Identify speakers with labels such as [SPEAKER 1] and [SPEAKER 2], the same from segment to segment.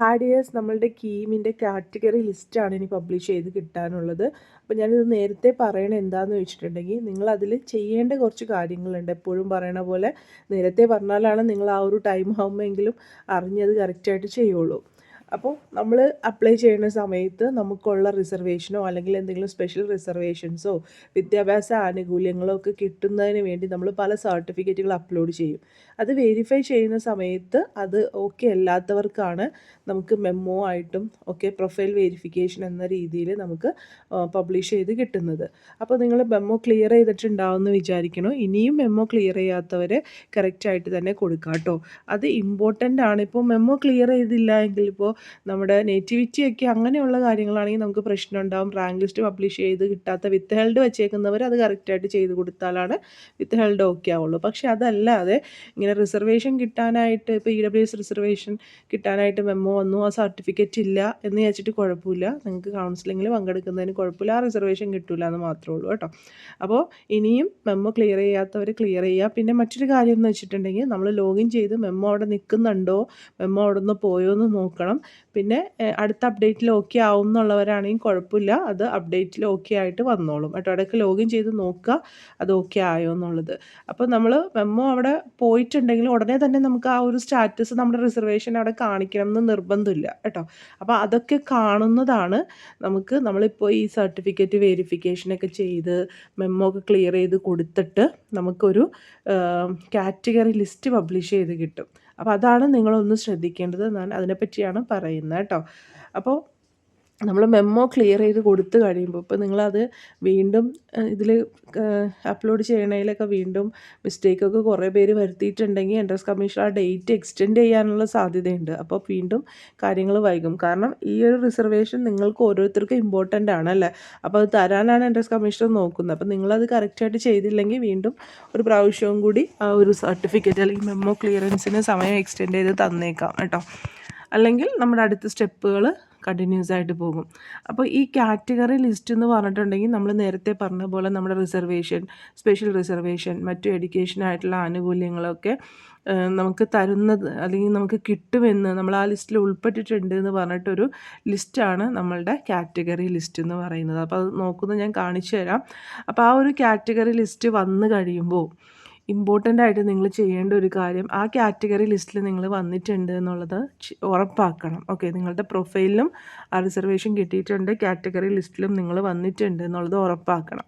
[SPEAKER 1] ഹാഡിയേഴ്സ് നമ്മളുടെ കീമിന്റെ കാറ്റഗറി ലിസ്റ്റാണ് ഇനി പബ്ലിഷ് ചെയ്ത് കിട്ടാനുള്ളത്. അപ്പോൾ ഞാനിത് നേരത്തെ പറയണ എന്താണെന്ന് വെച്ചിട്ടുണ്ടെങ്കിൽ നിങ്ങൾ അതിൽ ചെയ്യേണ്ട കുറച്ച് കാര്യങ്ങളുണ്ട്. എപ്പോഴും പറയണ പോലെ നേരത്തെ പറഞ്ഞാലാണ് നിങ്ങൾ ആ ഒരു ടൈം ആകുമ്പോഴെങ്കിലും അറിഞ്ഞത് കറക്റ്റായിട്ട് ചെയ്യുള്ളൂ. അപ്പോൾ നമ്മൾ അപ്ലൈ ചെയ്യുന്ന സമയത്ത് നമുക്കുള്ള റിസർവേഷനോ അല്ലെങ്കിൽ എന്തെങ്കിലും സ്പെഷ്യൽ റിസർവേഷൻസോ വിദ്യാഭ്യാസ ആനുകൂല്യങ്ങളോ ഒക്കെ കിട്ടുന്നതിന് വേണ്ടി നമ്മൾ പല സർട്ടിഫിക്കറ്റുകൾ അപ്ലോഡ് ചെയ്യും. അത് വെരിഫൈ ചെയ്യുന്ന സമയത്ത് അത് ഓക്കെ അല്ലാത്തവർക്കാണ് നമുക്ക് മെമ്മോ ആയിട്ടും ഒക്കെ പ്രൊഫൈൽ വെരിഫിക്കേഷൻ എന്ന രീതിയിൽ നമുക്ക് പബ്ലിഷ് ചെയ്ത് കിട്ടുന്നത്. അപ്പോൾ നിങ്ങൾ മെമ്മോ ക്ലിയർ ചെയ്തിട്ടുണ്ടാവുമെന്ന് വിചാരിക്കണോ? ഇനിയും മെമ്മോ ക്ലിയർ ചെയ്യാത്തവരെ കറക്റ്റായിട്ട് തന്നെ കൊടുക്കാം കേട്ടോ അത് ഇമ്പോർട്ടന്റ് ആണ്. ഇപ്പോൾ മെമ്മോ ക്ലിയർ ചെയ്തില്ല എങ്കിൽ ഇപ്പോൾ നമ്മുടെ നേറ്റിവിറ്റി ഒക്കെ അങ്ങനെയുള്ള കാര്യങ്ങളാണെങ്കിൽ നമുക്ക് പ്രശ്നം ഉണ്ടാവും റാങ്ക് ലിസ്റ്റ് പബ്ലിഷ് ചെയ്ത് കിട്ടാത്ത വിത്ത് ഹെൽഡ് വെച്ചേക്കുന്നവർ അത് കറക്റ്റായിട്ട് ചെയ്ത് കൊടുത്താലാണ് വിത്ത് ഹെൽഡ് ഓക്കെ ആവുള്ളൂ. പക്ഷേ അതല്ലാതെ ഇങ്ങനെ റിസർവേഷൻ കിട്ടാനായിട്ട് ഇപ്പോൾ ഇ ഡബ്ല്യു എസ് റിസർവേഷൻ കിട്ടാനായിട്ട് മെമ്മോ വന്നു ആ സർട്ടിഫിക്കറ്റ് ഇല്ല എന്ന് വെച്ചിട്ട് കുഴപ്പമില്ല. നിങ്ങൾക്ക് കൗൺസിലിങ്ങിൽ പങ്കെടുക്കുന്നതിന് കുഴപ്പമില്ല. ആ റിസർവേഷൻ കിട്ടില്ല എന്ന് മാത്രമേ ഉള്ളൂ കേട്ടോ. അപ്പോൾ ഇനിയും മെമ്മോ ക്ലിയർ ചെയ്യാത്തവർ ക്ലിയർ ചെയ്യുക. പിന്നെ മറ്റൊരു കാര്യം എന്ന് വെച്ചിട്ടുണ്ടെങ്കിൽ നമ്മൾ ലോഗിൻ ചെയ്ത് മെമ്മോ അവിടെ നിൽക്കുന്നുണ്ടോ? മെമ്മോ അവിടെ നിന്ന് പോയോ എന്ന് നോക്കണം. പിന്നെ അടുത്ത അപ്ഡേറ്റിൽ ഓക്കെ ആവും എന്നുള്ളവരാണെങ്കിൽ കുഴപ്പമില്ല. അത് അപ്ഡേറ്റിൽ ഓക്കെ ആയിട്ട് വന്നോളും കേട്ടോ. ഇടയ്ക്ക് ലോഗിൻ ചെയ്ത് നോക്കുക അത് ഓക്കെ ആയോ എന്നുള്ളത്. അപ്പോൾ നമ്മൾ മെമ്മോ അവിടെ പോയിട്ടുണ്ടെങ്കിൽ ഉടനെ തന്നെ നമുക്ക് ആ ഒരു സ്റ്റാറ്റസ് നമ്മുടെ റിസർവേഷൻ അവിടെ കാണിക്കണം എന്ന് നിർബന്ധമില്ല കേട്ടോ. അപ്പോൾ അതൊക്കെ കാണുന്നതാണ് നമുക്ക് നമ്മളിപ്പോൾ ഈ സർട്ടിഫിക്കറ്റ് വെരിഫിക്കേഷനൊക്കെ ചെയ്ത് മെമ്മോ ഒക്കെ ക്ലിയർ ചെയ്ത് കൊടുത്തിട്ട് നമുക്കൊരു കാറ്റഗറി ലിസ്റ്റ് പബ്ലിഷ് ചെയ്ത് കിട്ടും. അപ്പോൾ അതാണ് നിങ്ങളൊന്ന് ശ്രദ്ധിക്കേണ്ടത് ഞാൻ അതിനെപ്പറ്റിയാണ് പറയുന്നത് കേട്ടോ. അപ്പോൾ നമ്മൾ മെമ്മോ ക്ലിയർ ചെയ്ത് കൊടുത്തു കഴിയുമ്പോൾ ഇപ്പോൾ നിങ്ങളത് വീണ്ടും ഇതിൽ അപ്ലോഡ് ചെയ്യണതിലൊക്കെ വീണ്ടും മിസ്റ്റേക്കൊക്കെ കുറേ പേര് വരുത്തിയിട്ടുണ്ടെങ്കിൽ എൻട്രൻസ് കമ്മീഷൻ ആ ഡേറ്റ് എക്സ്റ്റെൻഡ് ചെയ്യാനുള്ള സാധ്യതയുണ്ട്. അപ്പോൾ വീണ്ടും കാര്യങ്ങൾ വൈകും. കാരണം ഈ ഒരു റിസർവേഷൻ നിങ്ങൾക്ക് ഓരോരുത്തർക്കും ഇമ്പോർട്ടന്റ് ആണ് അല്ലേ? അപ്പോൾ അത് തരാനാണ് എൻട്രൻസ് കമ്മീഷൻ നോക്കുന്നത്. അപ്പോൾ നിങ്ങളത് കറക്റ്റായിട്ട് ചെയ്തില്ലെങ്കിൽ വീണ്ടും ഒരു പ്രാവശ്യവും കൂടി ആ ഒരു സർട്ടിഫിക്കറ്റ് അല്ലെങ്കിൽ മെമ്മോ ക്ലിയറൻസിന് സമയം എക്സ്റ്റെൻഡ് ചെയ്ത് തന്നേക്കാം കേട്ടോ. അല്ലെങ്കിൽ നമ്മുടെ അടുത്ത സ്റ്റെപ്പുകൾ കണ്ടിന്യൂസ് ആയിട്ട് പോകും. അപ്പോൾ ഈ കാറ്റഗറി ലിസ്റ്റ് എന്ന് പറഞ്ഞിട്ടുണ്ടെങ്കിൽ നമ്മൾ നേരത്തെ പറഞ്ഞ പോലെ നമ്മുടെ റിസർവേഷൻ സ്പെഷ്യൽ റിസർവേഷൻ മറ്റു എഡ്യൂക്കേഷനായിട്ടുള്ള ആനുകൂല്യങ്ങളൊക്കെ നമുക്ക് തരുന്നത് അല്ലെങ്കിൽ നമുക്ക് കിട്ടുമെന്ന് നമ്മൾ ആ ലിസ്റ്റിൽ ഉൾപ്പെട്ടിട്ടുണ്ട് എന്ന് പറഞ്ഞിട്ടൊരു ലിസ്റ്റാണ് നമ്മളുടെ കാറ്റഗറി ലിസ്റ്റ് എന്ന് പറയുന്നത്. അപ്പോൾ അത് നോക്കുന്നത് ഞാൻ കാണിച്ചു തരാം അപ്പോൾ ആ ഒരു കാറ്റഗറി ലിസ്റ്റ് വന്നു കഴിയുമ്പോൾ ഇമ്പോർട്ടന്റ് ആയിട്ട് നിങ്ങൾ ചെയ്യേണ്ട ഒരു കാര്യം ആ കാറ്റഗറി ലിസ്റ്റിൽ നിങ്ങൾ വന്നിട്ടുണ്ട് എന്നുള്ളത് ഉറപ്പാക്കണം. ഓക്കെ നിങ്ങളുടെ പ്രൊഫൈലിലും ആ റിസർവേഷൻ കിട്ടിയിട്ടുണ്ട് കാറ്റഗറി ലിസ്റ്റിലും നിങ്ങൾ വന്നിട്ടുണ്ട് എന്നുള്ളത് ഉറപ്പാക്കണം.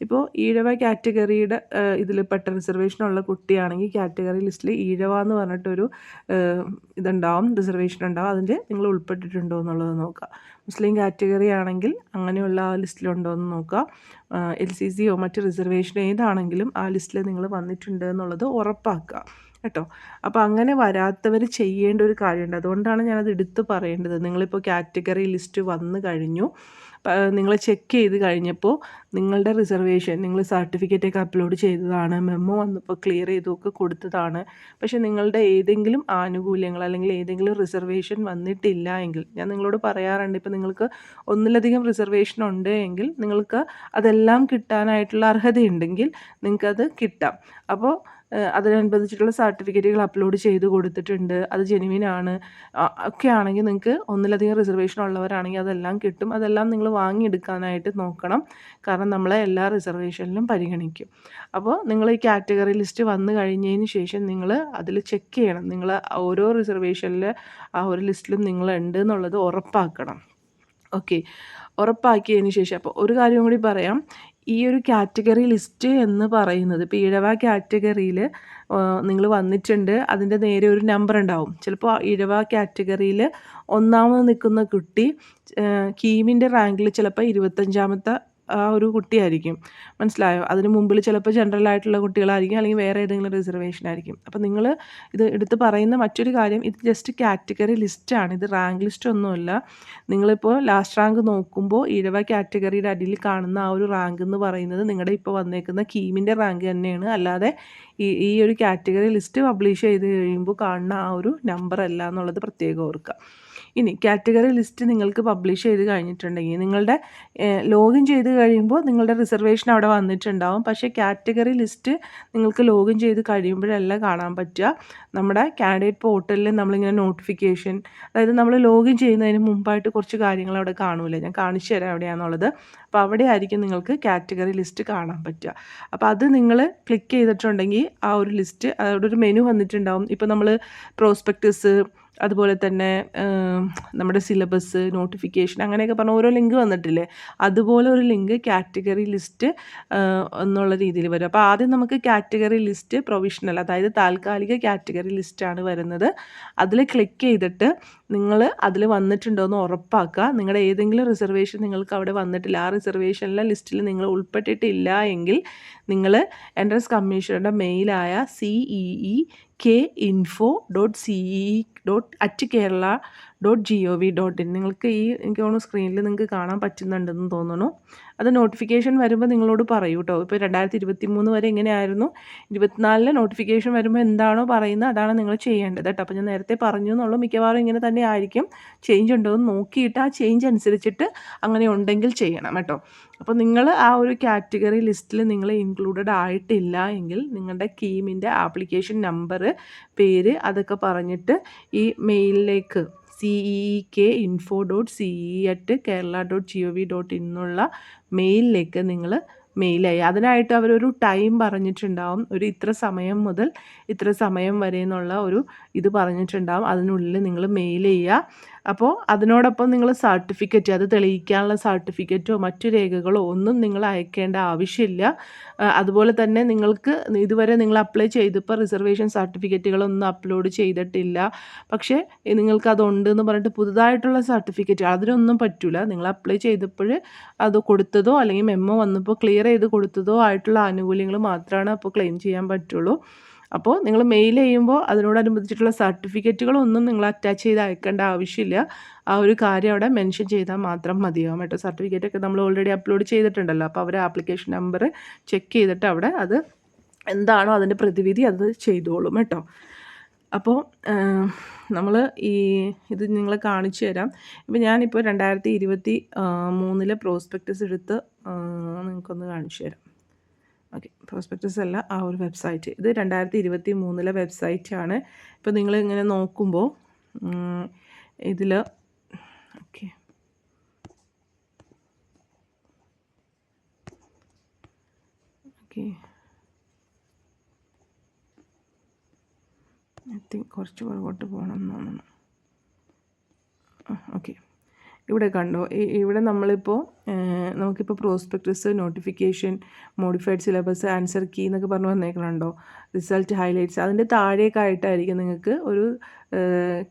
[SPEAKER 1] ഇപ്പോൾ ഈഴവ കാറ്റഗറിയുടെ ഇതിൽ പെട്ട റിസർവേഷനുള്ള കുട്ടിയാണെങ്കിൽ കാറ്റഗറി ലിസ്റ്റിൽ ഈഴവ എന്ന് പറഞ്ഞിട്ടൊരു ഇതുണ്ടാവും റിസർവേഷൻ ഉണ്ടാവും. അതിന്റെ നിങ്ങൾ ഉൾപ്പെട്ടിട്ടുണ്ടോ എന്നുള്ളത് നോക്കുക മുസ്ലിം കാറ്റഗറി ആണെങ്കിൽ അങ്ങനെയുള്ള ആ ലിസ്റ്റിലുണ്ടോ എന്ന് നോക്കുക എൽ സി സിയോ മറ്റ് റിസർവേഷൻ ഏതാണെങ്കിലും ആ ലിസ്റ്റിൽ നിങ്ങൾ വന്നിട്ടുണ്ട് എന്നുള്ളത് ഉറപ്പാക്കുക കേട്ടോ? അപ്പോൾ അങ്ങനെ വരാത്തവർ ചെയ്യേണ്ട ഒരു കാര്യമുണ്ട്. അതുകൊണ്ടാണ് ഞാനത് എടുത്ത് പറയേണ്ടത്. നിങ്ങളിപ്പോൾ കാറ്റഗറി ലിസ്റ്റ് വന്നു കഴിഞ്ഞു. നിങ്ങൾ ചെക്ക് ചെയ്ത് കഴിഞ്ഞപ്പോൾ നിങ്ങളുടെ റിസർവേഷൻ നിങ്ങൾ സർട്ടിഫിക്കറ്റൊക്കെ അപ്ലോഡ് ചെയ്തതാണ് മെമ്മോ വന്നപ്പോൾ ക്ലിയർ ചെയ്തൊക്കെ കൊടുത്തതാണ്. പക്ഷേ നിങ്ങളുടെ ഏതെങ്കിലും ആനുകൂല്യങ്ങൾ അല്ലെങ്കിൽ ഏതെങ്കിലും റിസർവേഷൻ വന്നിട്ടില്ല എങ്കിൽ ഞാൻ നിങ്ങളോട് പറയാറുണ്ട് ഇപ്പോൾ നിങ്ങൾക്ക് ഒന്നിലധികം റിസർവേഷൻ ഉണ്ട് എങ്കിൽ നിങ്ങൾക്ക് അതെല്ലാം കിട്ടാനായിട്ടുള്ള അർഹതയുണ്ടെങ്കിൽ നിങ്ങൾക്കത് കിട്ടാം. അപ്പോൾ അതിനനുബന്ധിച്ചിട്ടുള്ള സർട്ടിഫിക്കറ്റുകൾ അപ്ലോഡ് ചെയ്ത് കൊടുത്തിട്ടുണ്ട് അത് ജെനുവിൻ ആണ്. ഒക്കെ ആണെങ്കിൽ നിങ്ങൾക്ക് ഒന്നിലധികം റിസർവേഷൻ ഉള്ളവരാണെങ്കിൽ അതെല്ലാം കിട്ടും. അതെല്ലാം നിങ്ങൾ വാങ്ങിയെടുക്കാനായിട്ട് നോക്കണം. കാരണം നമ്മളെ എല്ലാ റിസർവേഷനിലും പരിഗണിക്കും. അപ്പോൾ നിങ്ങൾ ഈ കാറ്റഗറി ലിസ്റ്റ് വന്നു കഴിഞ്ഞതിന് ശേഷം നിങ്ങൾ അതിൽ ചെക്ക് ചെയ്യണം. നിങ്ങൾ ഓരോ റിസർവേഷനിൽ ആ ഒരു ലിസ്റ്റിലും നിങ്ങൾ ഉണ്ട് എന്നുള്ളത് ഉറപ്പാക്കണം. ഓക്കെ ഉറപ്പാക്കിയതിന് ശേഷം അപ്പോൾ ഒരു കാര്യം കൂടി പറയാം. ഈ ഒരു കാറ്റഗറി ലിസ്റ്റ് എന്ന് പറയുന്നത് ഇപ്പോൾ ഇഴവ കാറ്റഗറിയിൽ നിങ്ങൾ വന്നിട്ടുണ്ട്. അതിന്റെ നേരെ ഒരു നമ്പർ ഉണ്ടാവും. ചിലപ്പോൾ ഇഴവ കാറ്റഗറിയിൽ ഒന്നാമത് നിൽക്കുന്ന കുട്ടി കീമിന്റെ റാങ്കിൽ ചിലപ്പോൾ ഇരുപത്തഞ്ചാമത്തെ ആ ഒരു കുട്ടിയായിരിക്കും. മനസ്സിലായോ? അതിന് മുമ്പിൽ ചിലപ്പോൾ ജനറൽ ആയിട്ടുള്ള കുട്ടികളായിരിക്കും അല്ലെങ്കിൽ വേറെ ഏതെങ്കിലും റിസർവേഷൻ ആയിരിക്കും. അപ്പോൾ നിങ്ങൾ ഇത് എടുത്ത് പറയുന്ന മറ്റൊരു കാര്യം ഇത് ജസ്റ്റ് കാറ്റഗറി ലിസ്റ്റാണ് ഇത് റാങ്ക് ലിസ്റ്റ് ഒന്നുമല്ല. നിങ്ങളിപ്പോൾ ലാസ്റ്റ് റാങ്ക് നോക്കുമ്പോൾ ഇഴവ കാറ്റഗറിയുടെ അടിയിൽ കാണുന്ന ആ ഒരു റാങ്ക് എന്ന് പറയുന്നത് നിങ്ങളുടെ ഇപ്പോൾ വന്നേക്കുന്ന കീമിന്റെ റാങ്ക് തന്നെയാണ്. അല്ലാതെ ഈ ഈ ഒരു കാറ്റഗറി ലിസ്റ്റ് പബ്ലിഷ് ചെയ്ത് കഴിയുമ്പോൾ കാണുന്ന ആ ഒരു നമ്പർ അല്ല എന്നുള്ളത് പ്രത്യേകം ഓർക്കുക. ഇനി കാറ്റഗറി ലിസ്റ്റ് നിങ്ങൾക്ക് പബ്ലിഷ് ചെയ്ത് കഴിഞ്ഞിട്ടുണ്ടെങ്കിൽ നിങ്ങളുടെ ലോഗിൻ ചെയ്ത് കഴിയുമ്പോൾ നിങ്ങളുടെ റിസർവേഷൻ അവിടെ വന്നിട്ടുണ്ടാവും. പക്ഷേ കാറ്റഗറി ലിസ്റ്റ് നിങ്ങൾക്ക് ലോഗിൻ ചെയ്ത് കഴിയുമ്പോഴല്ല കാണാൻ പറ്റുക. നമ്മുടെ കാൻഡിഡേറ്റ് പോർട്ടലിൽ നമ്മളിങ്ങനെ നോട്ടിഫിക്കേഷൻ അതായത് നമ്മൾ ലോഗിൻ ചെയ്യുന്നതിന് മുമ്പായിട്ട് കുറച്ച് കാര്യങ്ങൾ അവിടെ കാണൂല. ഞാൻ കാണിച്ചു തരാം എവിടെയാണെന്നുള്ളത് അപ്പോൾ അവിടെ ആയിരിക്കും നിങ്ങൾക്ക് കാറ്റഗറി ലിസ്റ്റ് കാണാൻ പറ്റുക. അപ്പോൾ അത് നിങ്ങൾ ക്ലിക്ക് ചെയ്തിട്ടുണ്ടെങ്കിൽ ആ ഒരു ലിസ്റ്റ് അവിടെ ഒരു മെനു വന്നിട്ടുണ്ടാവും. ഇപ്പോൾ നമ്മൾ പ്രോസ്പെക്ടസ് അതുപോലെ തന്നെ നമ്മുടെ സിലബസ് നോട്ടിഫിക്കേഷൻ അങ്ങനെയൊക്കെ പറഞ്ഞ ഓരോ ലിങ്ക് വന്നിട്ടില്ലേ? അതുപോലെ ഒരു ലിങ്ക് കാറ്റഗറി ലിസ്റ്റ് എന്നുള്ള രീതിയിൽ വരും. അപ്പോൾ ആദ്യം നമുക്ക് കാറ്റഗറി ലിസ്റ്റ് പ്രൊവിഷണൽ അതായത് താൽക്കാലിക കാറ്റഗറി ലിസ്റ്റാണ് വരുന്നത്. അതിൽ ക്ലിക്ക് ചെയ്തിട്ട് നിങ്ങൾ അതിൽ വന്നിട്ടുണ്ടോ എന്ന് ഉറപ്പാക്കുക. നിങ്ങളുടെ ഏതെങ്കിലും റിസർവേഷൻ നിങ്ങൾക്ക് അവിടെ വന്നിട്ടില്ല. ആ റിസർവേഷനിലെ ലിസ്റ്റിൽ നിങ്ങൾ ഉൾപ്പെട്ടിട്ടില്ല എങ്കിൽ നിങ്ങൾ എൻട്രൻസ് കമ്മീഷണറുടെ മെയിലായ C E K info dot C E dot at Kerala dot G O V dot in നിങ്ങൾക്ക് ഈ എനിക്ക് തോന്നുന്നു സ്ക്രീനിൽ നിങ്ങൾക്ക് കാണാൻ പറ്റുന്നുണ്ടെന്ന് തോന്നുന്നു. അത് നോട്ടിഫിക്കേഷൻ വരുമ്പോൾ നിങ്ങളോട് പറയൂ കേട്ടോ ഇപ്പോൾ രണ്ടായിരത്തി ഇരുപത്തി മൂന്ന് വരെ എങ്ങനെയായിരുന്നു ഇരുപത്തിനാലിൽ നോട്ടിഫിക്കേഷൻ വരുമ്പോൾ എന്താണോ പറയുന്നത് അതാണ് നിങ്ങൾ ചെയ്യേണ്ടത് കേട്ടോ അപ്പോൾ ഞാൻ നേരത്തെ പറഞ്ഞു എന്നുള്ളൂ. മിക്കവാറും ഇങ്ങനെ തന്നെ ആയിരിക്കും. ചേഞ്ച് ഉണ്ടോ എന്ന് നോക്കിയിട്ട് ആ ചേഞ്ച് അനുസരിച്ചിട്ട് അങ്ങനെ ഉണ്ടെങ്കിൽ ചെയ്യണം കേട്ടോ അപ്പോൾ നിങ്ങൾ ആ ഒരു കാറ്റഗറി ലിസ്റ്റിൽ നിങ്ങൾ ഇൻക്ലൂഡഡ് ആയിട്ടില്ല എങ്കിൽ നിങ്ങളുടെ കീമിന്റെ ആപ്ലിക്കേഷൻ നമ്പർ പേര് അതൊക്കെ പറഞ്ഞിട്ട് ഈ മെയിലിലേക്ക് C E K info dot C E at Kerala dot G O V dot ഇന്നുള്ള മെയിലിലേക്ക് നിങ്ങൾ ചെയ്യുക അതിനായിട്ട് അവരൊരു ടൈം പറഞ്ഞിട്ടുണ്ടാവും. ഒരു ഇത്ര സമയം മുതൽ ഇത്ര സമയം വരെ എന്നുള്ള ഒരു ഇത് പറഞ്ഞിട്ടുണ്ടാവും. അതിനുള്ളിൽ നിങ്ങൾ മെയിൽ ചെയ്യുക. അപ്പോൾ അതിനോടൊപ്പം നിങ്ങൾ സർട്ടിഫിക്കറ്റ് അത് തെളിയിക്കാനുള്ള സർട്ടിഫിക്കറ്റോ മറ്റു രേഖകളോ ഒന്നും നിങ്ങൾ അയക്കേണ്ട ആവശ്യമില്ല. അതുപോലെ തന്നെ നിങ്ങൾക്ക് ഇതുവരെ നിങ്ങൾ അപ്ലൈ ചെയ്തപ്പോൾ റിസർവേഷൻ സർട്ടിഫിക്കറ്റുകളൊന്നും അപ്ലോഡ് ചെയ്തിട്ടില്ല. പക്ഷേ നിങ്ങൾക്ക് അതുണ്ട് എന്ന് പറഞ്ഞിട്ട് പുതുതായിട്ടുള്ള സർട്ടിഫിക്കറ്റ് അതിനൊന്നും പറ്റില്ല നിങ്ങൾ അപ്ലൈ ചെയ്തപ്പോൾ അത് കൊടുത്തതോ അല്ലെങ്കിൽ മെമ്മോ വന്നപ്പോൾ ക്ലിയർ ചെയ്ത് കൊടുത്തതോ ആയിട്ടുള്ള ആനുകൂല്യങ്ങൾ മാത്രമാണ് അപ്പോൾ ക്ലെയിം ചെയ്യാൻ പറ്റുള്ളൂ. അപ്പോൾ നിങ്ങൾ മെയിൽ ചെയ്യുമ്പോൾ അതിനോടനുബന്ധിച്ചിട്ടുള്ള സർട്ടിഫിക്കറ്റുകളൊന്നും നിങ്ങൾ അറ്റാച്ച് ചെയ്ത് അയക്കേണ്ട ആവശ്യമില്ല. ആ ഒരു കാര്യം അവിടെ മെൻഷൻ ചെയ്താൽ മാത്രം മതിയാവും കേട്ടോ. സർട്ടിഫിക്കറ്റൊക്കെ നമ്മൾ ഓൾറെഡി അപ്ലോഡ് ചെയ്തിട്ടുണ്ടല്ലോ. അപ്പോൾ അവർ ആപ്ലിക്കേഷൻ നമ്പർ ചെക്ക് ചെയ്തിട്ട് അവിടെ അത് എന്താണോ അതിന്റെ പ്രതിവിധി അത് ചെയ്തോളും കേട്ടോ. അപ്പോൾ നമ്മൾ ഈ ഇത് നിങ്ങളെ കാണിച്ചു തരാം. ഇപ്പോൾ ഞാനിപ്പോൾ രണ്ടായിരത്തി ഇരുപത്തി മൂന്നിലെ പ്രോസ്പെക്റ്റസ് എടുത്ത് നിങ്ങൾക്കൊന്ന് കാണിച്ചു തരാം. ഓക്കെ പ്രോസ്പെക്ടസ് അല്ല ആ ഒരു വെബ്സൈറ്റ് ഇത് രണ്ടായിരത്തി ഇരുപത്തി മൂന്നിലെ വെബ്സൈറ്റാണ് ഇപ്പോൾ നിങ്ങൾ ഇങ്ങനെ നോക്കുമ്പോൾ ഇതിൽ ഓക്കെ ഓക്കെ കുറച്ച് പുറകോട്ട് പോകണം എന്ന് തോന്നുന്നു. ഓക്കെ ഇവിടെ കണ്ടോ. ഇവിടെ നമ്മളിപ്പോൾ നമുക്കിപ്പോൾ prospectus notification modified syllabus answer key എന്നൊക്കെ പറഞ്ഞ് വന്നേക്കണുണ്ടോ? റിസൾട്ട് ഹൈലൈറ്റ്സ് അതിന്റെ താഴേക്കായിട്ടായിരിക്കും നിങ്ങൾക്ക് ഒരു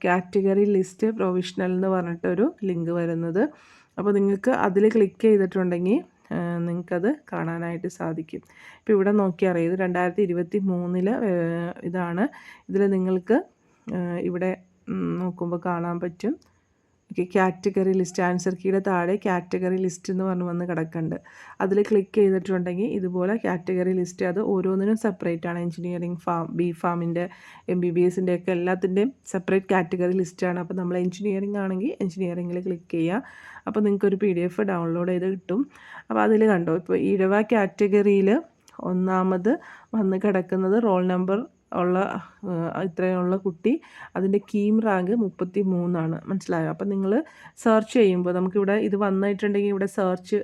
[SPEAKER 1] കാറ്റഗറി ലിസ്റ്റ് പ്രൊവിഷണൽ എന്ന് പറഞ്ഞിട്ടൊരു ലിങ്ക് വരുന്നത്. അപ്പോൾ നിങ്ങൾക്ക് അതിൽ ക്ലിക്ക് ചെയ്തിട്ടുണ്ടെങ്കിൽ നിങ്ങൾക്കത് കാണാനായിട്ട് സാധിക്കും. ഇപ്പോൾ ഇവിടെ നോക്കിയാൽ അറിയാം ഇത് രണ്ടായിരത്തി ഇരുപത്തി മൂന്നിൽ ഇതാണ്. ഇതിൽ നിങ്ങൾക്ക് ഇവിടെ നോക്കുമ്പോൾ കാണാൻ പറ്റും. ഓക്കെ കാറ്റഗറി ലിസ്റ്റ് ആൻസർ കീയുടെ താഴെ കാറ്റഗറി ലിസ്റ്റ് എന്ന് പറഞ്ഞ് വന്ന് കിടക്കുന്നുണ്ട് അതിൽ ക്ലിക്ക് ചെയ്തിട്ടുണ്ടെങ്കിൽ ഇതുപോലെ കാറ്റഗറി ലിസ്റ്റ് അത് ഓരോന്നിനും സെപ്പറേറ്റ് ആണ്. എഞ്ചിനീയറിംഗ് ഫാം ബി ഫാമിന്റെ എം ബി ബി എസിന്റെ ഒക്കെ എല്ലാത്തിന്റെയും സെപ്പറേറ്റ് കാറ്റഗറി ലിസ്റ്റാണ് അപ്പോൾ നമ്മൾ എഞ്ചിനീയറിംഗ് ആണെങ്കിൽ എഞ്ചിനീയറിംഗിൽ ക്ലിക്ക് ചെയ്യുക അപ്പോൾ നിങ്ങൾക്കൊരു പി ഡി എഫ് ഡൗൺലോഡ് ചെയ്ത് കിട്ടും. അപ്പോൾ അതിൽ കണ്ടോ ഇപ്പോൾ ഇഴവ കാറ്റഗറിയിൽ ഒന്നാമത് വന്ന് കിടക്കുന്നത് റോൾ നമ്പർ ഉള്ള ഇത്രയുള്ള കുട്ടി അതിന്റെ കീം റാങ്ക് മുപ്പത്തി മൂന്നാണ് മനസ്സിലായോ? അപ്പം നിങ്ങൾ സെർച്ച് ചെയ്യുമ്പോൾ നമുക്കിവിടെ ഇത് വന്നിട്ടുണ്ടെങ്കിൽ ഇവിടെ സെർച്ച്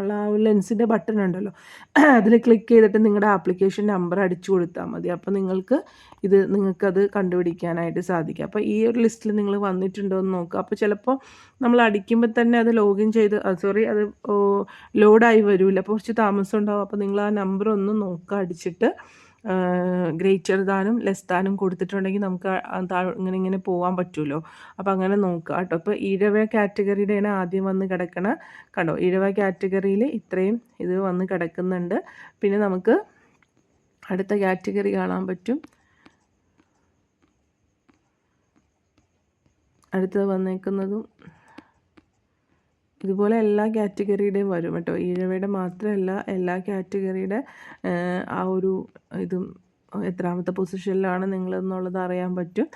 [SPEAKER 1] ഉള്ള ആ ഒരു ലെൻസിന്റെ ബട്ടൺ ഉണ്ടല്ലോ. അതിൽ ക്ലിക്ക് ചെയ്തിട്ട് നിങ്ങളുടെ ആപ്ലിക്കേഷൻ നമ്പർ അടിച്ചു കൊടുത്താൽ മതി. അപ്പോൾ നിങ്ങൾക്ക് ഇത് നിങ്ങൾക്കത് കണ്ടുപിടിക്കാനായിട്ട് സാധിക്കും. അപ്പോൾ ഈ ഒരു ലിസ്റ്റിൽ നിങ്ങൾ വന്നിട്ടുണ്ടോ എന്ന് നോക്കുക. അപ്പോൾ ചിലപ്പോൾ നമ്മൾ അടിക്കുമ്പോൾ തന്നെ അത് ലോഗിൻ ചെയ്ത് സോറി അത് ലോഡായി വരില്ല അപ്പോൾ കുറച്ച് താമസം ഉണ്ടാവും. അപ്പോൾ നിങ്ങൾ ആ നമ്പർ ഒന്ന് നോക്കുക അടിച്ചിട്ട് ഗ്രേറ്റർ ദാനും ലെസ് ദാനും കൊടുത്തിട്ടുണ്ടെങ്കിൽ നമുക്ക് ഇങ്ങനെ ഇങ്ങനെ പോകാൻ പറ്റുമല്ലോ അപ്പോൾ അങ്ങനെ നോക്കുക കേട്ടോ. ഇപ്പോൾ ഈഴവ കാറ്റഗറിയുടെയാണ് ആദ്യം വന്ന് കിടക്കണ. കണ്ടോ ഈഴവ കാറ്റഗറിയിൽ ഇത്രയും ഇത് വന്ന് കിടക്കുന്നുണ്ട്. പിന്നെ നമുക്ക് അടുത്ത കാറ്റഗറി കാണാൻ പറ്റും. അടുത്തത് വന്നേക്കുന്നതും ഇതുപോലെ എല്ലാ കാറ്റഗറിയുടെയും വരും കേട്ടോ. ഈഴവയുടെ മാത്രമല്ല എല്ലാ കാറ്റഗറിയുടെ ആ ഒരു ഇതും എത്രാമത്തെ പൊസിഷനിലാണ് നിങ്ങളെന്നുള്ളത് അറിയാൻ പറ്റും.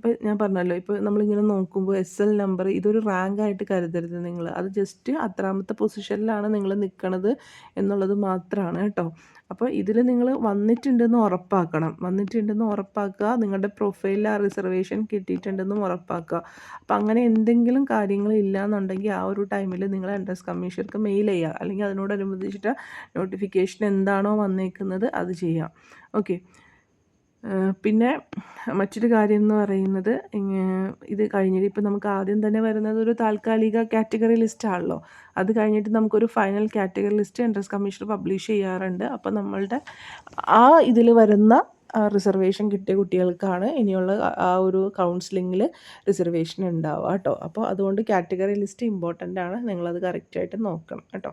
[SPEAKER 1] അപ്പോൾ ഞാൻ പറഞ്ഞല്ലോ ഇപ്പോൾ നമ്മളിങ്ങനെ നോക്കുമ്പോൾ എസ് എൽ നമ്പർ ഇതൊരു റാങ്ക് ആയിട്ട് കരുതരുത് നിങ്ങൾ അത് ജസ്റ്റ് അത്രാമത്തെ പൊസിഷനിലാണ് നിങ്ങൾ നിൽക്കണത് എന്നുള്ളത് മാത്രമാണ് കേട്ടോ. അപ്പോൾ ഇതിൽ നിങ്ങൾ വന്നിട്ടുണ്ടെന്ന് ഉറപ്പാക്കണം. വന്നിട്ടുണ്ടെന്ന് ഉറപ്പാക്കുക നിങ്ങളുടെ പ്രൊഫൈലിൽ ആ റിസർവേഷൻ കിട്ടിയിട്ടുണ്ടെന്നും ഉറപ്പാക്കുക. അപ്പോൾ അങ്ങനെ എന്തെങ്കിലും കാര്യങ്ങൾ ഇല്ല എന്നുണ്ടെങ്കിൽ ആ ഒരു ടൈമിൽ നിങ്ങൾ എൻട്രൻസ് കമ്മീഷർക്ക് മെയിൽ ചെയ്യുക അല്ലെങ്കിൽ അതിനോടനുബന്ധിച്ചിട്ട് നോട്ടിഫിക്കേഷൻ എന്താണോ വന്നേക്കുന്നത് അത് ചെയ്യാം. ഓക്കെ പിന്നെ മറ്റൊരു കാര്യം എന്ന് പറയുന്നത് ഇത് കഴിഞ്ഞിട്ട് ഇപ്പോൾ നമുക്ക് ആദ്യം തന്നെ വരുന്നത് ഒരു താൽക്കാലിക കാറ്റഗറി ലിസ്റ്റ് ആണല്ലോ. അത് കഴിഞ്ഞിട്ട് നമുക്കൊരു final category list entrance commission publish ചെയ്യാറുണ്ട്. അപ്പോൾ നമ്മളുടെ ആ ഇതിൽ വരുന്ന റിസർവേഷൻ കിട്ടിയ കുട്ടികൾക്കാണ് ഇനിയുള്ള ആ ഒരു കൗൺസിലിങ്ങിൽ റിസർവേഷൻ ഉണ്ടാവുക കേട്ടോ. അപ്പോൾ അതുകൊണ്ട് കാറ്റഗറി ലിസ്റ്റ് ഇമ്പോർട്ടന്റ് ആണ്. നിങ്ങളത് കറക്റ്റായിട്ട് നോക്കണം കേട്ടോ.